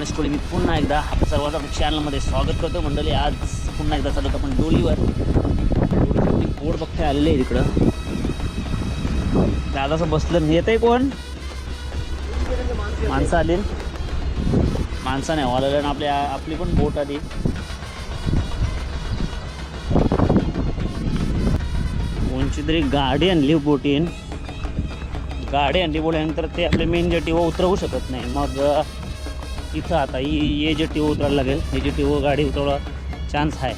गणेश कोळी मी पुन्हा एकदा आपल्या सर्वांचं आपल्या चॅनलमध्ये स्वागत करतो. मंडळी आज पुन्हा एकदा चालत आपण डोलीवर. डोलीची कोड बघता आलेले आहे तिकडं दादाचं बसलं. येत आहे कोण? माणसं आली. माणसं नाही आलेलं आणि आपल्या आपली पण बोट आली. कोणची तरी गाडी आणली हो बोटीन. गाडी आणली बोलल्यानंतर ते आपले मेन जेटीवर उतरवू शकत नाही. मग इथं आता ही ये जेटीवर उतरायला लागेल हे ओ गाडी उतरवा चान्स आहे.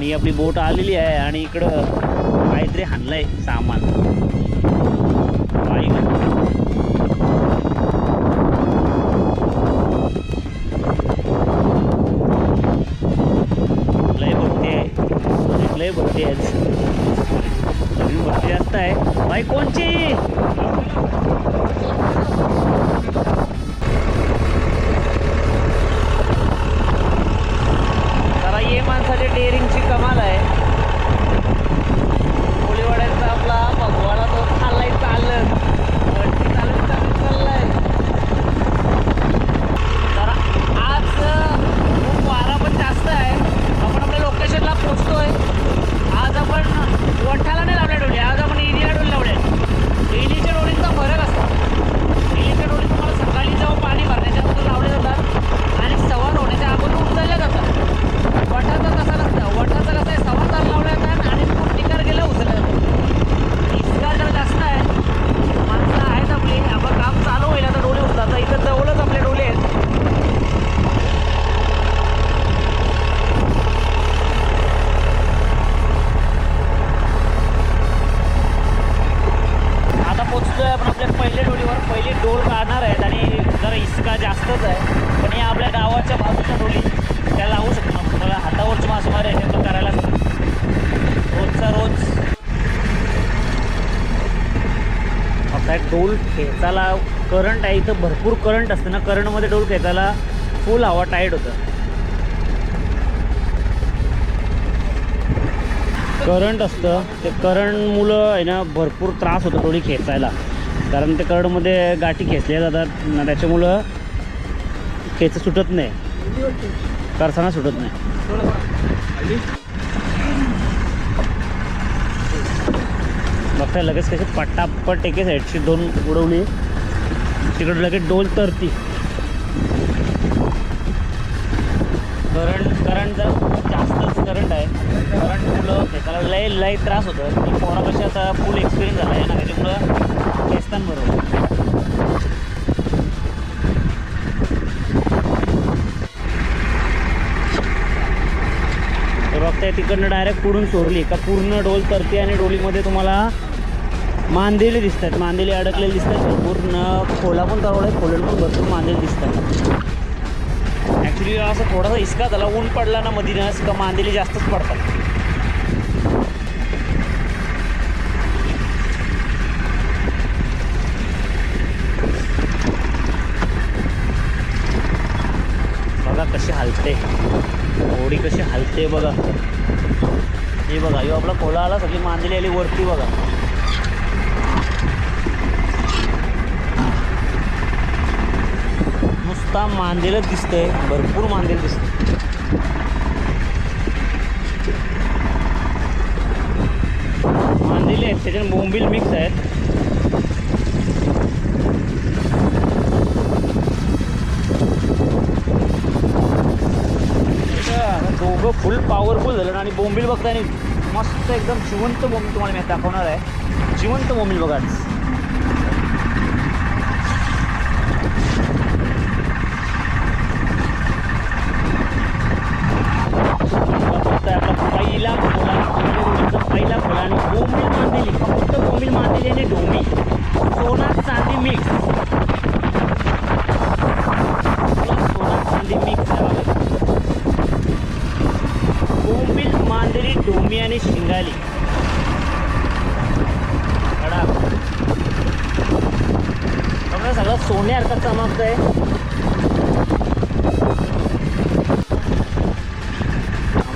मी आपली बोट आलेली आहे आणि इकडं काहीतरी हाणलंय सामान. लय भरती आहे. लय भरती आहे. नवीन भरती जास्त आहे. बाई कोणची जरा ये माणसाची डेअरिंगची कमाल आहे कोळीवाड्यांचा आपला भगवाला तो चाललाय चालत वरती चालत चालत चाललाय तर आज खूप वारा पण जास्त आहे आपण आपल्या लोकेशनला पोचतोय आज आपण वठाला नाही लावल्या डोळे आज आपण इलीला डोळे लावले इलीच्या डोळींचा फरक असतो इलीच्या डोळी तुम्हाला सकाळी जेव्हा पाणी भरण्याच्या अगोदर लावले जातात आणि सवार होण्याच्या अगोदर उचलल्या जातात वठाचं कसं नसतं वठाचं कसं आहे सव्वा तास लावल्या जातात आणि खूप टिकार गेलं उचललं जातं इतका जर जास्त आहे माणसं आहेत आपली आपण काम चालू होईल आता डोळे उठतात तर इथं जवळच आपले डोळे आहेत आता पोचतोय आपण आपल्या पहिल्या डोलीवर पहिली काढणार आहेत आणि जरा इस्का जास्तच आहे. पण या आपल्या गावाच्या बाजूच्या डोली त्या लावू शकतो. मला त्याला मासेमारी आहे तो तर करायलाच रोजचा रोज. आता डोल खेचायला करंट आहे इथं भरपूर करंट असतं ना. करंटमध्ये डोल खेचायला फुल हवा टाईट होतं. करंट असतं. ते करंट मुलं आहे ना भरपूर त्रास होतो थोडी खेचायला. कारण ते करंटमध्ये गाठी खेचल्या जातात ना त्याच्यामुळं खेच सुटत नाही. करसाना सुटत नाही. बघताय लगेच कशी पट्टापट एके साईडची दोन उडवली. तिकडे लगेच डोल तरती. करंट करंट जर जास्तच करंट आहे. करंट मुलं त्याला लय लय त्रास होतो आणि पोरापाशी आता फुल एक्सपिरियन्स झाला आहे ना त्याच्यामुळं पाकिस्तानबरोबर बघताय तिकडनं डायरेक्ट पुढून सोडली. का पूर्ण डोल तरते आणि डोलीमध्ये तुम्हाला मांदेली दिसतात. मांदेली अडकलेली दिसतात. पूर्ण खोला पण तरवड आहे. खोलेल पण भरपूर मांदेली दिसतात. ॲक्च्युली असं थोडासा इस्का झाला ऊन पडला ना मधीनच का मांदेली जास्तच पडतात. कशी हालते? होडी कशी हालते बघा. हे बघा यो आपला खोला आला सगळी मांदेली आली वरती बघा. नुसता मांदेलच दिसतंय भरपूर मांदेल दिसतंय. मांदेली आहेत त्याच्यात बोंबील मिक्स आहेत. इथं फुल पॉवरफुल झालं आणि बोंबील बघताय आणि मस्त एकदम जिवंत बोंबील तुम्हाला मी दाखवणार आहे. जिवंत बोंबील बघा. सोन्यासारखं चमकत आहे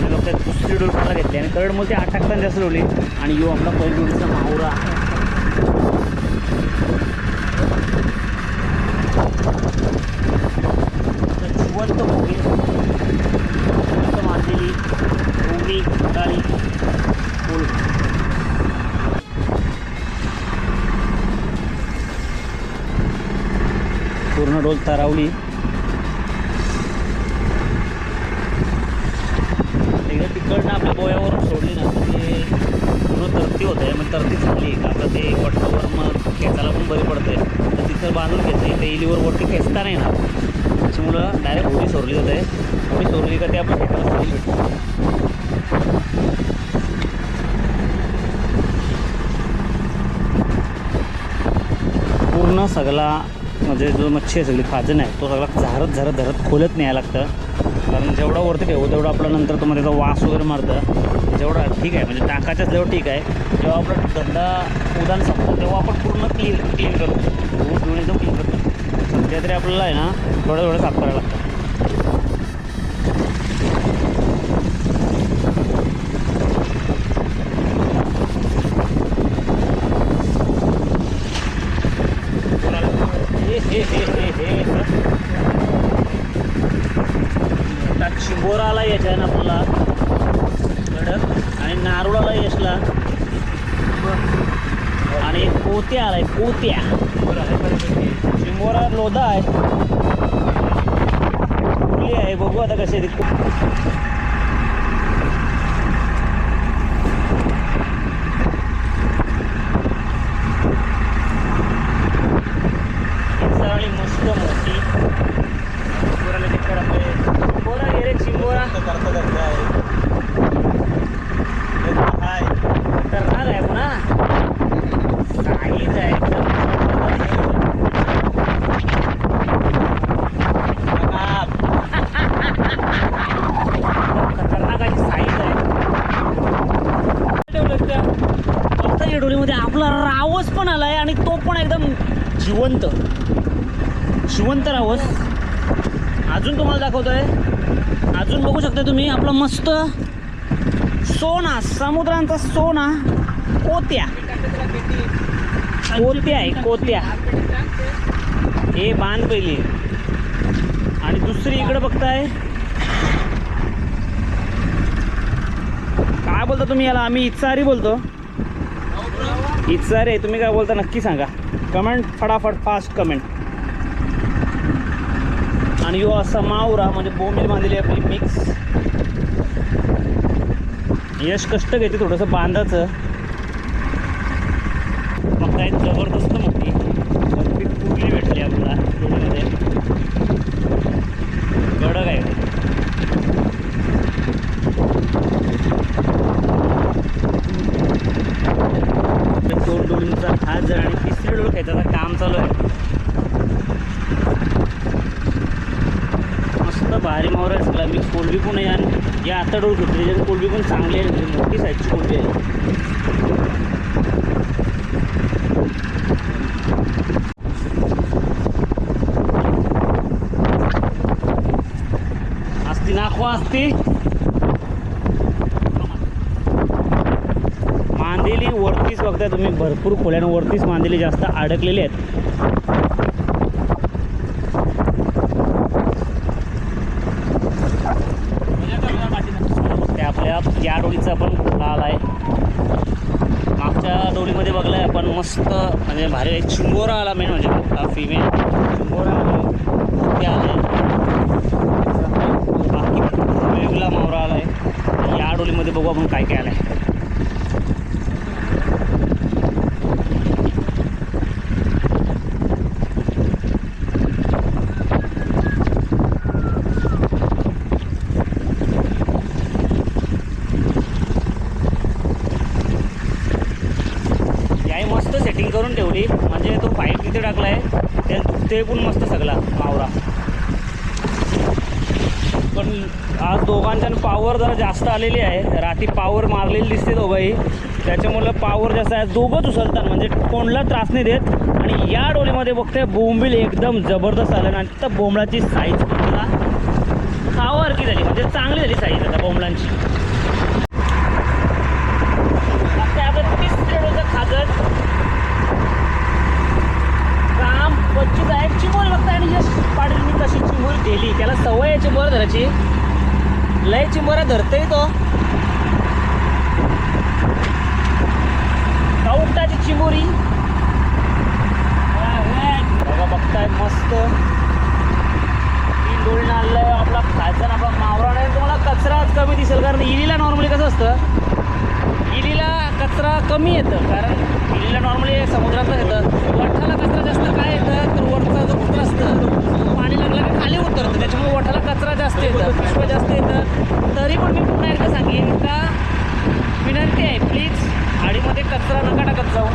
लोक बघताय दुसरी डोल खायला घेतली आणि करड मग ते आठ टाकताना जास्त डोली. आणि यो आपला पहिली डोलीचा माहुरा तर जिवंत बोंबील जिवंत मारलेली बोंबी डाळी फुल पूर्ण तरावली एकदा तिकडनं आपल्या गोव्यावरून सोडली ना म्हणजे पूर्ण तरती होत आहे मग तरती झाली का आपलं ते वट्टावर मग खेचायला पण बरी पडते. तर तिथं बांधून घ्यायचं ते इलीवर वरती खेचता नाही ना त्याच्यामुळं डायरेक्ट होडी सोडली जाते. होडी सोडली का ते आपण खेचायला सगळी भेटते पूर्ण सगळा म्हणजे जो मच्छी आहे सगळी खाजन आहे तो सगळा झारत झारत धरत खोलत न्यायला लागतं. कारण जेवढा वरती ठेवू तेवढं आपलं नंतर तो त्याचा वास वगैरे मारतं. जेवढा ठीक आहे म्हणजे टाकाच्याच जेव्हा ठीक आहे जेव्हा आपला धंदा उदान संपतो तेव्हा आपण पूर्ण क्लीन क्लीन करतो. धुवून धुवून एकदम क्लीन करतो. सध्या तरी आपल्याला आहे ना थोडं थोडं साफ करायला लागतं हे हे हे हे हे आता चिंबोराला यायचा आपला कडक आणि नारोळाला यशला आणि आलाय पोत्या शिमोरा लोधा आहे. आहे बघू आता कशी आहे ती. चिंचाळी मस्त मोठी चिंबोराला चक्कर आपले चिंबोरा गे रे चिंबोरा करणार आहे पुन्हा काहीच आहे खतरनाक अशी साईज आहे ठेवलं त्या फक्त या डोलीमध्ये आपला रावस पण आलाय आणि तो पण एकदम जिवंत. जिवंत राहोस अजून तुम्हाला दाखवतोय. अजून बघू शकता तुम्ही आपलं मस्त सोना समुद्रांचा सोना कोत्या. कोत्या आहे कोत्या. हे बांध पहिली. आणि दुसरी इकडे बघताय. काय बोलता तुम्ही याला? आम्ही इत्सारी बोलतो. इत्सारी रे तुम्ही काय बोलता? नक्की सांगा. कमेंट फटाफट फास्ट कमेंट आणि यो असा मावरा म्हणजे बोंबील बांधलेली आपली मिक्स यश कष्ट घेते थोडंसं बांधाचं मग काय जबरदस्त मोठी मोठी कुर्ली भेटली आपल्याला डोळ्यामध्ये गडक आहे दोन डोळींचा खाज आणि तिसरी डोळ खेचायचं काम चालू आहे आता भारी मावर आहे मी कोलबी पण आहे आणि या आता डोळ घेतली त्याच्यात कोलबी पण चांगली आहे. म्हणजे मोठी साईजची कोलबी आहे. असती नाखवा असती मांदेली वरतीच बघताय तुम्ही. भरपूर खोल्यानं वरतीच मांदेली जास्त अडकलेली आहेत ते आपल्या या डोळीचा पण लाल आहे मागच्या डोळीमध्ये बघलाय आपण मस्त म्हणजे भारी एक चिंबोरा आला मेन म्हणजे मोठा फिमेल चिंबोरा आला ते आले बाकी वेगळा मावरा आलाय आणि या डोलीमध्ये बघू आपण काय काय आलंय याही मस्त सेटिंग करून ठेवली म्हणजे तो पाईप तिथे टाकलाय ते पण मस्त सगळा मावरा. पण आज दोघांच्या पावर जरा जास्त आलेली आहे. रात्री पावर मारलेली दिसते दोघंही. त्याच्यामुळं पावर जास्त आहे. दोघंच उचलतात म्हणजे कोणला त्रास नाही देत. आणि या डोलीमध्ये बघते बोंबील एकदम जबरदस्त आलं आणि तर बोंबळाची साईज मला खावासारखी झाली म्हणजे चांगली झाली साईज आता बोंबळांची आता आपण तिसऱ्या डोलचं खाजत. काम पंचवीस आहे. चिंबोरी बघताय आणि यश पाटील मी कशी चिंबोरी दिली त्याला सवय आहे चिमोर धरायची. लय चिमोरा धरतोय तो. काउटाची चिमोरी बघा बघताय मस्त. तीन डोळीनं आणलंय आपला खायचा आपला मावरा नाही. तुम्हाला कचराच कमी दिसेल. कारण इलीला नॉर्मली कसं असतं? इलीला कचरा कमी येतं. कारण इलीला नॉर्मली समुद्रातलं येतं. वठाला कचरा जास्त काय येतं? तर वरचा जो कचरा असतं पाणी लागलं की खाली उतरतं. त्याच्यामुळे वठाला कचरा जास्त येतं पुष्प जास्त येतं. तरी पण मी पुन्हा एकदा सांगेन का विनंती आहे प्लीज गाडीमध्ये कचरा नका टाकत जाऊ.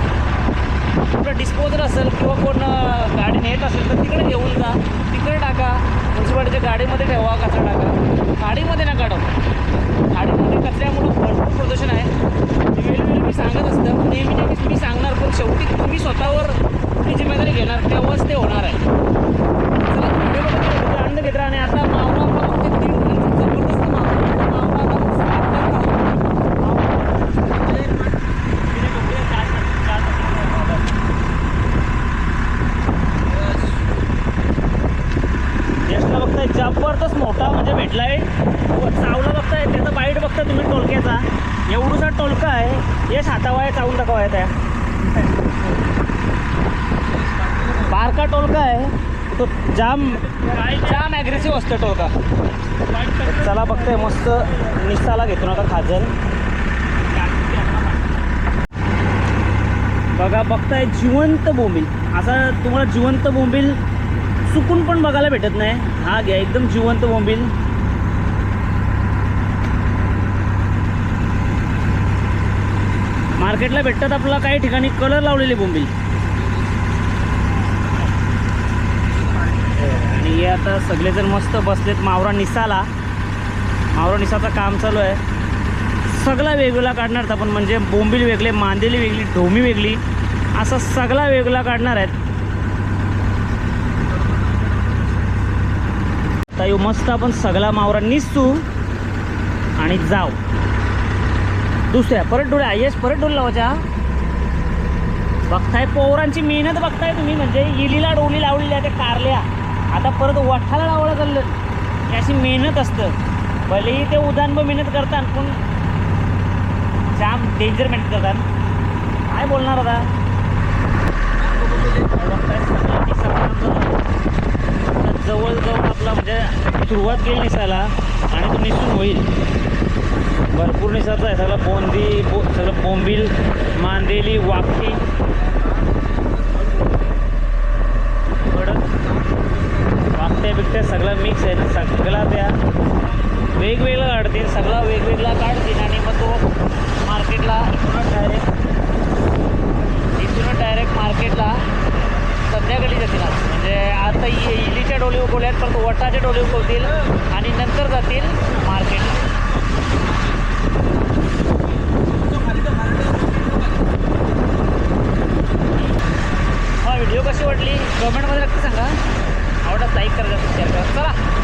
कुठं डिस्पोजर असेल किंवा कोण गाडी नेत असेल तर तिकडे घेऊन जा. तिकडे टाका. म्युन्सिपाल्टीच्या गाडीमध्ये ठेवा कचरा टाका. गाडीमध्ये नका टाकू. गाडीमध्ये कचऱ्यामुळं भरपूर प्रदूषण आहे. ते मी सांगत असतं नेहमी नेहमी मी सांगणार पण शेवटी तुम्ही स्वतःवर ती जिम्मेदारी घेणार त्यावर ते होणार आहे चला व्हिडिओ बघा आनंद घेत राहा आणि आता मावळा आपला फक्त तीन जणांचा जबरदस्त मावळा मावळा आता सात यशला बघताय जबरदस्त मोठा म्हणजे भेटलाय व चावला बघताय त्याचा बाईट बघताय तुम्ही टोलक्याचा एवढूसा टोलका आहे यश हातावाय चावून दाखवाय त्या बारका टोलका आहे. तो जाम जाम ॲग्रेसिव्ह असतो टोलका. चला बघताय मस्त निस्ताला घेतो नका खाजल. बघा बघताय जिवंत बोंबील. असा तुम्हाला जिवंत बोंबील चुकून पण बघायला भेटत नाही. हा घ्या एकदम जिवंत बोंबील. मार्केटला भेटतात आपल्याला काही ठिकाणी कलर लावलेले बोंबील आणि हे आता सगळेजण मस्त बसलेत मावरा निसाला. मावरा निसाचं काम चालू आहे. सगळा वेगळा काढणार आपण म्हणजे बोंबील वेगळे मांदेली वेगळी ढोमी वेगळी असा सगळा वेगळा काढणार आहेत. आता मस्त आपण सगळा मावरा निसू आणि जाऊ. दुसऱ्या परत डोळे यश परत डोळे लावायच्या. बघताय पोरांची मेहनत बघताय तुम्ही म्हणजे इलीला डोली लावलेल्या आहे त्या कारल्या. आता परत वठाला लावलं चाललं अशी मेहनत असतं. भलेही ते उदान मेहनत करतात पण जाम डेंजर मेहनत करतात. काय बोलणार आता? जवळजवळ आपला म्हणजे सुरुवात केली निसायला आणि तो निसून होईल. भरपूर निसाचं आहे. सगळं बोंदी बो सगळं बोंबील मांदेली वापटी कडक वाकट्या बिकट्या सगळं मिक्स आहे. सगळा त्या वेगवेगळं काढतील. सगळा वेगवेगळा काढतील आणि मग तो मार्केटला इथूनच डायरेक्ट इथूनच डायरेक्ट मार्केटला संध्याकाळी जातील आज. म्हणजे आता इलीच्या डोली उगवल्यात परत वटाच्या डोली उगवतील आणि नंतर जातील मार्केटला. व्हिडिओ कशी वाटली? कमेंटमध्ये नक्की सांगा. आवडत लाईक करा शेअर करा चला.